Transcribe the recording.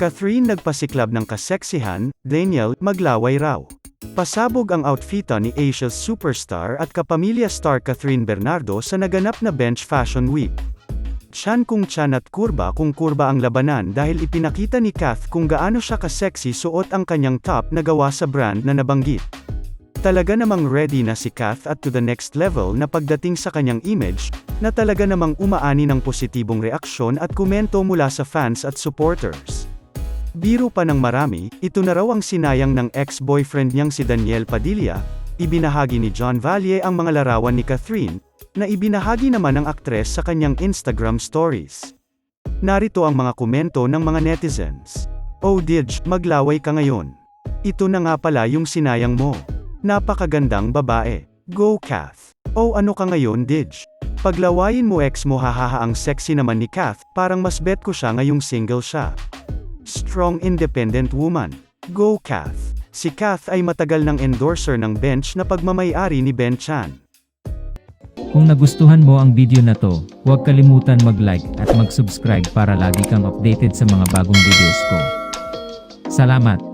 Catherine nagpasiklab ng kaseksihan, Daniel, maglaway raw. Pasabog ang outfita ni Asia's superstar at kapamilya star Catherine Bernardo sa naganap na Bench Fashion Week. Tiyan kung tiyan at kurba kung kurba ang labanan dahil ipinakita ni Kath kung gaano siya kaseksi suot ang kanyang top na gawa sa brand na nabanggit. Talaga namang ready na si Kath at to the next level na pagdating sa kanyang image, na talaga namang umaani ng positibong reaksyon at komento mula sa fans at supporters. Biro pa ng marami, ito na raw ang sinayang ng ex-boyfriend niyang si Daniel Padilla, ibinahagi ni John Valle ang mga larawan ni Catherine, na ibinahagi naman ng aktres sa kanyang Instagram stories. Narito ang mga komento ng mga netizens. Oh Didge, maglaway ka ngayon. Ito na nga pala yung sinayang mo. Napakagandang babae. Go Kath. Oh ano ka ngayon Didge? Paglawayin mo ex mo hahaha ang sexy naman ni Kath, parang mas bet ko siya ngayong single siya. Strong independent woman. Go Kath. Si Kath ay matagal ng endorser ng bench na pagmamayari ni Ben Chan. Kung nagustuhan mo ang video na to, huwag kalimutan mag-like at mag-subscribe para lagi kang updated sa mga bagong videos ko. Salamat!